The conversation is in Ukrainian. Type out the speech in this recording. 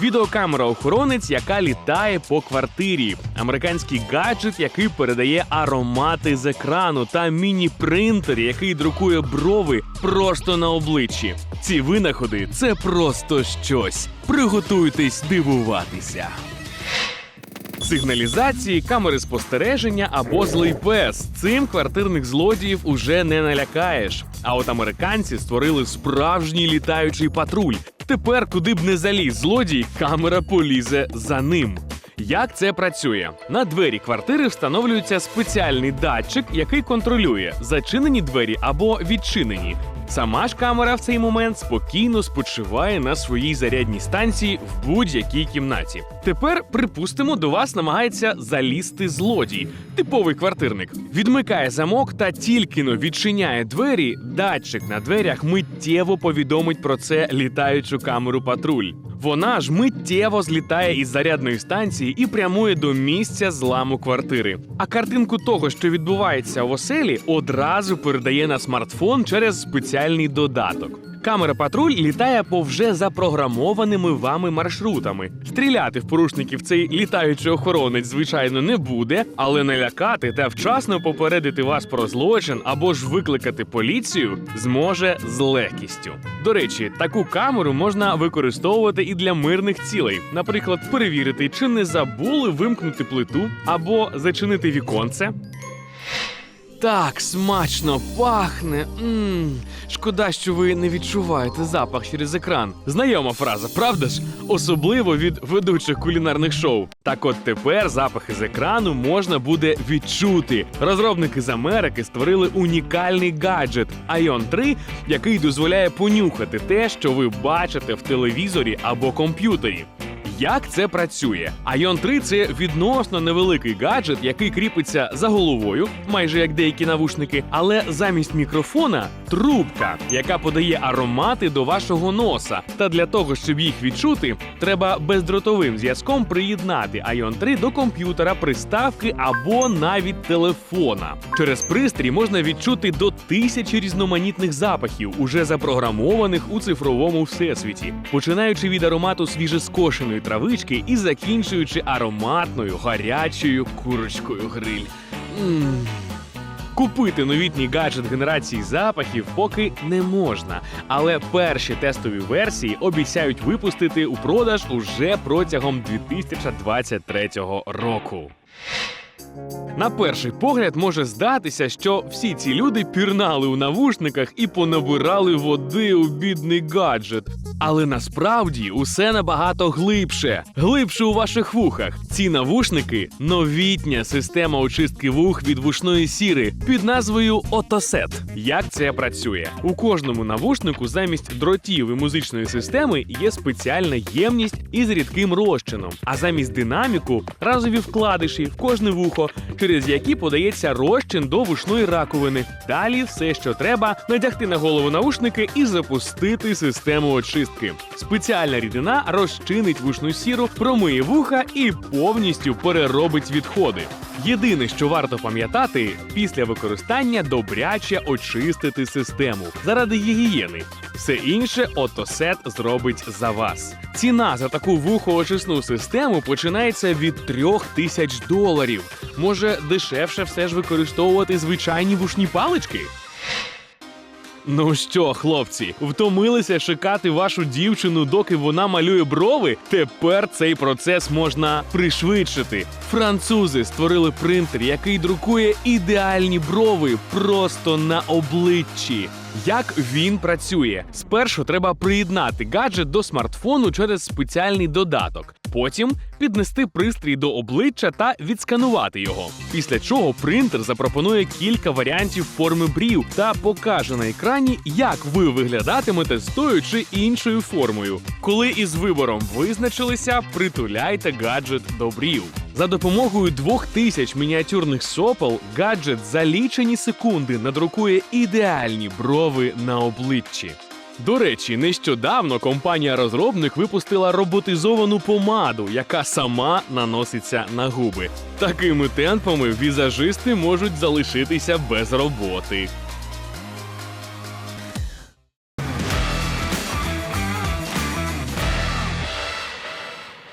Відеокамера-охоронець, яка літає по квартирі. Американський гаджет, який передає аромати з екрану, та міні-принтер, який друкує брови просто на обличчі. Ці винаходи це просто щось. Приготуйтесь дивуватися. Сигналізації, камери спостереження або злий пес. Цим квартирних злодіїв уже не налякаєш. А от американці створили справжній літаючий патруль. Тепер, куди б не заліз злодій, камера полізе за ним. Як це працює? На двері квартири встановлюється спеціальний датчик, який контролює зачинені двері або відчинені. Сама ж камера в цей момент спокійно спочиває на своїй зарядній станції в будь-якій кімнаті. Тепер, припустимо, до вас намагається залізти злодій, типовий квартирник. Відмикає замок та тільки но відчиняє двері. Датчик на дверях миттєво повідомить про це літаючу камеру патруль. Вона ж миттєво злітає із зарядної станції і прямує до місця зламу квартири. А картинку того, що відбувається в оселі, одразу передає на смартфон через спеціальний додаток. Камера патруль літає по вже запрограмованими вами маршрутами. Стріляти в порушників цей літаючий охоронець, звичайно, не буде, але налякати та вчасно попередити вас про злочин або ж викликати поліцію зможе з легкістю. До речі, таку камеру можна використовувати і для мирних цілей, наприклад, перевірити, чи не забули вимкнути плиту або зачинити віконце. Так, смачно пахне. Мм, шкода, що ви не відчуваєте запах через екран. Знайома фраза, правда ж? Особливо від ведучих кулінарних шоу. Так от тепер запахи з екрану можна буде відчути. Розробники з Америки створили унікальний гаджет Ion 3, який дозволяє понюхати те, що ви бачите в телевізорі або комп'ютері. Як це працює? Ion 3 – це відносно невеликий гаджет, який кріпиться за головою, майже як деякі навушники, але замість мікрофона трубка, яка подає аромати до вашого носа. Та для того, щоб їх відчути, треба бездротовим зв'язком приєднати Ion 3 до комп'ютера, приставки або навіть телефона. Через пристрій можна відчути до тисячі різноманітних запахів, уже запрограмованих у цифровому всесвіті, починаючи від аромату свіжескошеної травички і закінчуючи ароматною гарячою курочкою гриль. М. Купити новітній гаджет генерації запахів поки не можна, але перші тестові версії обіцяють випустити у продаж уже протягом 2023 року. На перший погляд може здатися, що всі ці люди пірнали у навушниках і понабирали води у бідний гаджет. Але насправді усе набагато глибше, глибше у ваших вухах. Ці навушники новітня система очистки вух від вушної сіри під назвою Отосет. Як це працює? У кожному навушнику замість дротів і музичної системи є спеціальна ємність із рідким розчином, а замість динаміку разові вкладиші в кожне вухо, через які подається розчин до вушної раковини. Далі все, що треба, надягти на голову наушники і запустити систему очистки. Спеціальна рідина розчинить вушну сіру, промиє вуха і повністю переробить відходи. Єдине, що варто пам'ятати, після використання добряче очистити систему заради гігієни. Все інше Отосет зробить за вас. Ціна за таку вухоочисну систему починається від трьох тисяч доларів. Може, дешевше все ж використовувати звичайні вушні палички? Ну що, хлопці, втомилися шукати вашу дівчину, доки вона малює брови? Тепер цей процес можна пришвидшити. Французи створили принтер, який друкує ідеальні брови просто на обличчі. Як він працює? Спершу треба приєднати гаджет до смартфону через спеціальний додаток. Потім піднести пристрій до обличчя та відсканувати його. Після чого принтер запропонує кілька варіантів форми брів та покаже на екрані, як ви виглядатимете з тою чи іншою формою. Коли із вибором визначилися, притуляйте гаджет до брів. За допомогою двох тисяч мініатюрних сопел гаджет за лічені секунди надрукує ідеальні брови на обличчі. До речі, нещодавно компанія-розробник випустила роботизовану помаду, яка сама наноситься на губи. Такими темпами візажисти можуть залишитися без роботи.